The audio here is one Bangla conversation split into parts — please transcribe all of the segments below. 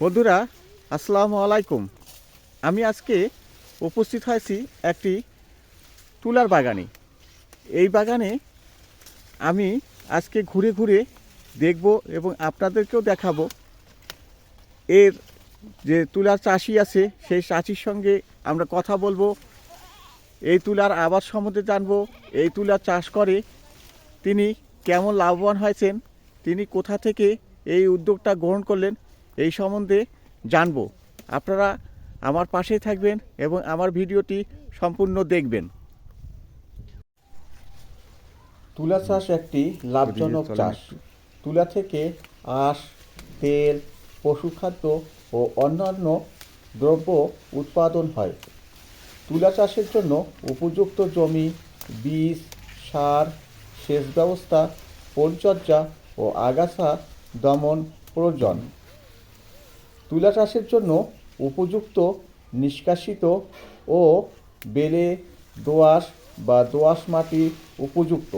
বন্ধুরা, আসসালামু আলাইকুম। আমি আজকে উপস্থিত হয়েছি একটি তুলার বাগানে। এই বাগানে আমি আজকে ঘুরে ঘুরে দেখব এবং আপনাদেরকেও দেখাবো। এর যে তুলার চাষি আছে, সেই চাষির সঙ্গে আমরা কথা বলব। এই তুলার আবাদ সম্বন্ধে জানব, এই তুলা চাষ করে তিনি কেমন লাভবান হয়েছেন, তিনি কোথা থেকে এই উদ্যোগটা গ্রহণ করলেন এই সম্বন্ধে জানব। আপনারা আমার পাশেই থাকবেন এবং আমার ভিডিওটি সম্পূর্ণ দেখবেন। তুলা চাষ একটি লাভজনক চাষ। তুলা থেকে আঁশ তেল পশুখাদ্য ও অন্যান্য দ্রব্য উৎপাদন হয়। তুলা চাষের জন্য উপযুক্ত জমি বীজ সার সেচ ব্যবস্থা পরিচর্যা ও আগাছা দমন প্রয়োজন। তুলা চাষের জন্য উপযুক্ত নিষ্কাশিত ও বেলে দোআঁশ বা দোআঁশ মাটি উপযুক্ত।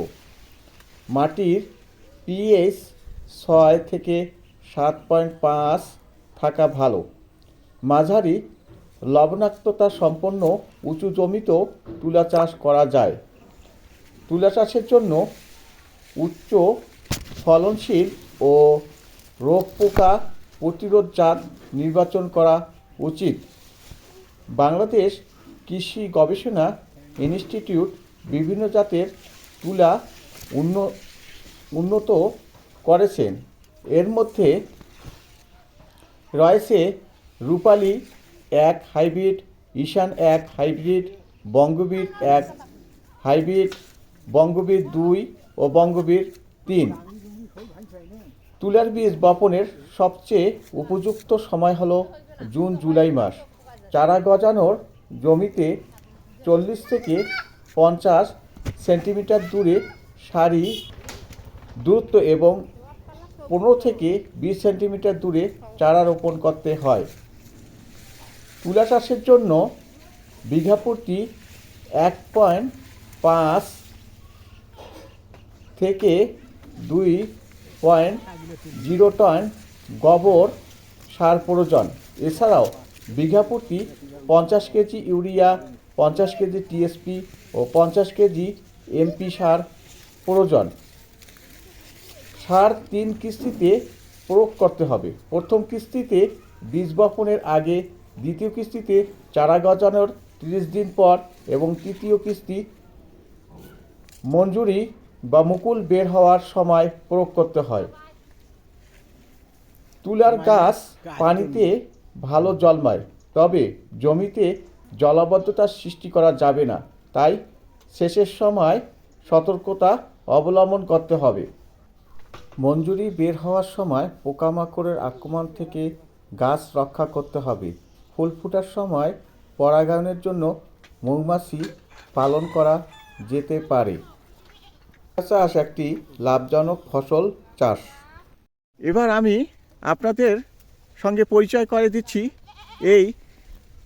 মাটির পিএইচ ছয় থেকে সাত পয়েন্ট পাঁচ থাকা ভালো। মাঝারি লবণাক্ততা সম্পন্ন উঁচু জমিতেও তুলা চাষ করা যায়। তুলা চাষের জন্য উচ্চ ফলনশীল ও রোগ পোকা প্রতিরোধ জাত নির্বাচন করা উচিত। বাংলাদেশ কৃষি গবেষণা ইনস্টিটিউট বিভিন্ন জাতের তুলা উন্ন- উন্নত করেছেন। এর মধ্যে রয়েছে রূপালী এক হাইব্রিড, ঈশান এক হাইব্রিড, বঙ্গবীর এক হাইব্রিড, বঙ্গবীর দুই ও বঙ্গবীর তিন। তুলার বীজ বপনের সবচেয়ে উপযুক্ত সময় হলো জুন, জুলাই মাস। চারা গজানোর জমিতে চল্লিশ থেকে পঞ্চাশ সেন্টিমিটার দূরে সারি দূরত্ব এবং পনেরো থেকে বিশ সেন্টিমিটার দূরে চারা রোপণ করতে হয়। তুলা চাষের জন্য বিঘা প্রতি এক পয়েন্ট পাঁচ থেকে দুই পয়েন্ট, জিরো টন গোবর সার প্রয়োজন। এছাড়াও বিঘা প্রতি পঞ্চাশ কেজি ইউরিয়া, পঞ্চাশ কেজি টিএসপি ও পঞ্চাশ কেজি এমপি সার প্রয়োজন। সার তিন কিস্তিতে প্রয়োগ করতে হবে। প্রথম কিস্তিতে বীজ বপনের আগে, দ্বিতীয় কিস্তিতে চারা গজানোর তিরিশ দিন পর এবং তৃতীয় কিস্তি মঞ্জুরি বা মুকুল বের হওয়ার সময় প্রয়োগ করতে হয়। তুলার গাছ পানিতে ভালো জন্মায় তবে জমিতে জলাবদ্ধতার সৃষ্টি করা যাবে না। তাই শেষের সময় সতর্কতা অবলম্বন করতে হবে। মঞ্জুরি বের হওয়ার সময় পোকামাকড়ের আক্রমণ থেকে গাছ রক্ষা করতে হবে। ফুল ফোটার সময় পরাগায়নের জন্য মৌমাছি পালন করা যেতে পারে। চাষ একটি লাভজনক ফসল চাষ। এবার আমি আপনাদের সঙ্গে পরিচয় করে দিচ্ছি এই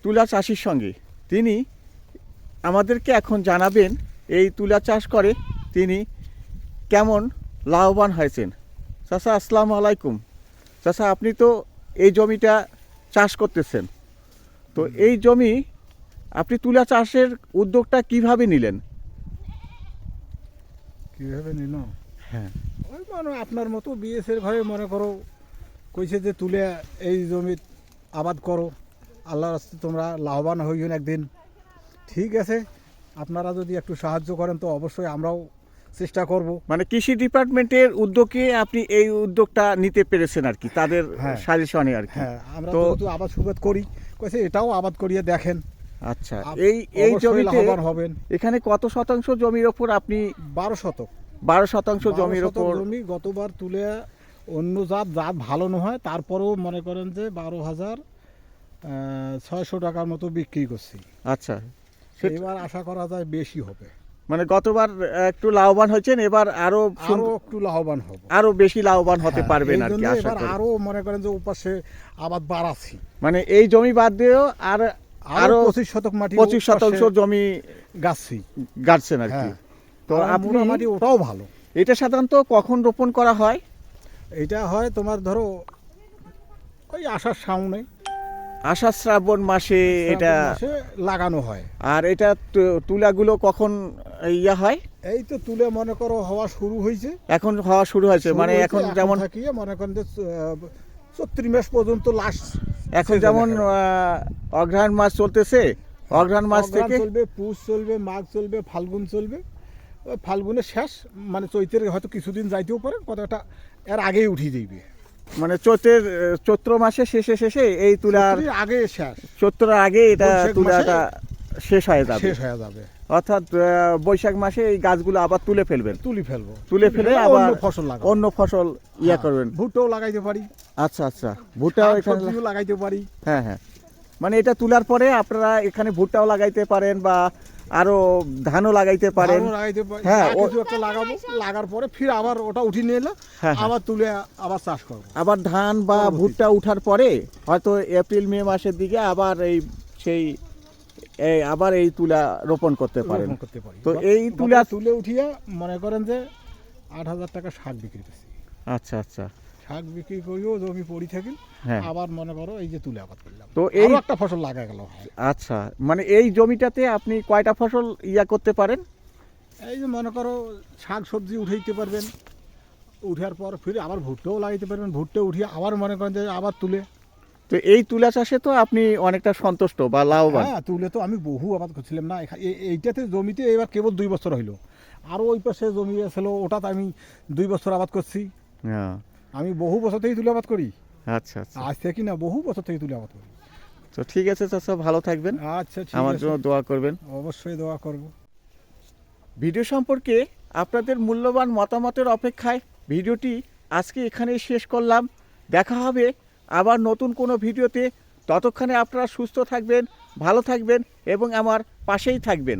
তুলা চাষির সঙ্গে। তিনি আমাদেরকে এখন জানাবেন এই তুলা চাষ করে তিনি কেমন লাভবান হয়েছেন। চাচা, আসসালামু আলাইকুম। চাচা, আপনি তো এই জমিটা চাষ করতেছেন। তো এই জমি আপনি তুলা চাষের উদ্যোগটা কীভাবে নিলেন? কীভাবে নিল? হ্যাঁ। ওই মানে আপনার মতো বিএসের ভাবে মনে করো কইছে যে তুলে এই জমি আবাদ করো। আল্লাহর রাস্তায় তোমরা লাভবান হইবেন একদিন। ঠিক আছে আপনারা যদি একটু সাহায্য করেন তো অবশ্যই আমরাও চেষ্টা করব। মানে কৃষি ডিপার্টমেন্টের উদ্যোগে আপনি এই উদ্যোগটা নিতে পেরেছেন আর কি তাদের হ্যাঁ। সাজেশনে আর কি। হ্যাঁ আমরা তো আবাদ সুবাদ করি। কইছে এটাও আবাদ করিয়ে দেখেন। আচ্ছা এই এই জমিতে হবেন। এখানে কত শতাংশ জমির ওপর আপনি বারো শতক। বারো শতাংশ জমির ওপর জমি গতবার তুলে অন্য জাত জাত ভালো নয় তারপরেও মনে করেন যে বারো হাজার ছয়শো টাকার মতো বিক্রি করছি। আচ্ছা। এবার আশা করা যায় বেশি হবে। মানে গতবার একটু লাভবান হয়েছেন এবার আরও আরও একটু লাভবান হব। আরও বেশি লাভবান হতে হ্যাঁ, পারবেন আর কি আশা এবার করি। আরও মনে করেন যে উপাসে আবাদ বাড়াচ্ছি। মানে এই জমি বাদ দিয়েও আর আরও পঁচিশ শতক মাটি পঁচিশ শতাংশ জমি গাছছি। গাড়ছেন আর কি। হ্যাঁ। তো আপনি মাটি ওটাও ভালো। এটা সাধারণত কখন রোপণ করা হয়? এটা হয় তোমার ধরো ওই আষাঢ় সামনে আষাঢ় শ্রাবণ মাসে এটা লাগানো হয়। আর এটা তুলাগুলো কখন ইয়া হয়? এই তো তুলে মনে করো হওয়া শুরু হয়েছে। এখন হওয়া শুরু হয়েছে মানে এখন যেমন মনে করেন যে চত্রিশ মাস পর্যন্ত লাস্ট এখন যেমন অঘ্রাণ মাস চলতেছে অঘ্রাণ মাস থেকে চলবে পুষ চলবে মাঘ চলবে ফাল্গুন চলবে। ফাল্গুনের শেষ মানে চৈতের হয়তো কিছুদিন যাইতেও পারে কতটা এর আগেই উঠিয়ে দিবে মানে চৈতের চৈত্র মাসে শেষে শেষে এই তুলার আগে শেষ। চৈত্রের আগে এটা তুলাটা শেষ হয়ে যাবে। শেষ হয়ে যাবে। অর্থাৎ বৈশাখ মাসে এই গাছগুলো আবার তুলে ফেলবেন। তুলে ফেলব। তুলে ফেলে আবার ফসল লাগাবো। অন্য ফসল ইয়া হ্যাঁ, করবেন। ভুট্টাও লাগাইতে পারি। আচ্ছা আচ্ছা। ভুট্টাও এখানে লাগাইতে পারি। হ্যাঁ হ্যাঁ। মানে এটা তোলার পরে আপনারা এখানে ভুট্টাও লাগাইতে পারেন বা আরও ধানও লাগাইতে পারেন। হ্যাঁ, ও- কিছু একটা লাগাবো। লাগার পরে ফির আবার ওটা উঠিয়ে নিয়ে এলো হ্যাঁ, হ্যাঁ। আবার তুলে আবার চাষ করব। আবার ধান বা। ভুট্টা উঠার পরে হয়তো এপ্রিল মে মাসের দিকে আবার এই সেই এই আবার এই তুলা রোপণ করতে পারেন। করতে পারি। তো এই তুলা তুলে উঠিয়া মনে করেন যে আট হাজার টাকা শাক বিক্রি করছি। আচ্ছা আচ্ছা। শাক বিক্রি করিও জমি পড়ি থাকি হ্যাঁ। আবার মনে করো এই যে তুলে আবাদ করলাম। তো এই একটা ফসল লাগা গেল আচ্ছা মানে এই জমিটাতে আপনি কয়টা ফসল ইয়া করতে পারেন? এই যে মনে করো শাক সবজি উঠাইতে পারবেন উঠার পর ফিরে আবার ভুট্টাও লাগাইতে পারবেন ভুট্টা উঠিয়ে আবার মনে করেন যে আবার তুলে। তো এই তুলা চাষে তো আপনি অনেকটা সন্তুষ্ট বা লাভবান। হ্যাঁ তুলে তো আমি বহু আবাদ করছিলাম না। এইটাতে জমিতে এবার কেবল দুই বছর হইল। আরও ওই পাশে জমি ছিল ওটাতে আমি দুই বছর আবাদ করছি। হ্যাঁ। আমি বহু বছর থেকে তুলে আবাদ করি। আচ্ছা আচ্ছা। আজ থেকে না বহু বছর থেকে তুলে আবাদ করি। তো ঠিক আছে চাচা ভালো থাকবেন। আচ্ছা আমার জন্য দোয়া করবেন। অবশ্যই দোয়া করব। ভিডিও সম্পর্কে আপনাদের মূল্যবান মতামতের অপেক্ষায় ভিডিওটি আজকে এখানেই শেষ করলাম। দেখা হবে আবার নতুন কোনো ভিডিওতে ততক্ষণে আপনারা সুস্থ থাকবেন ভালো থাকবেন এবং আমার পাশেই থাকবেন।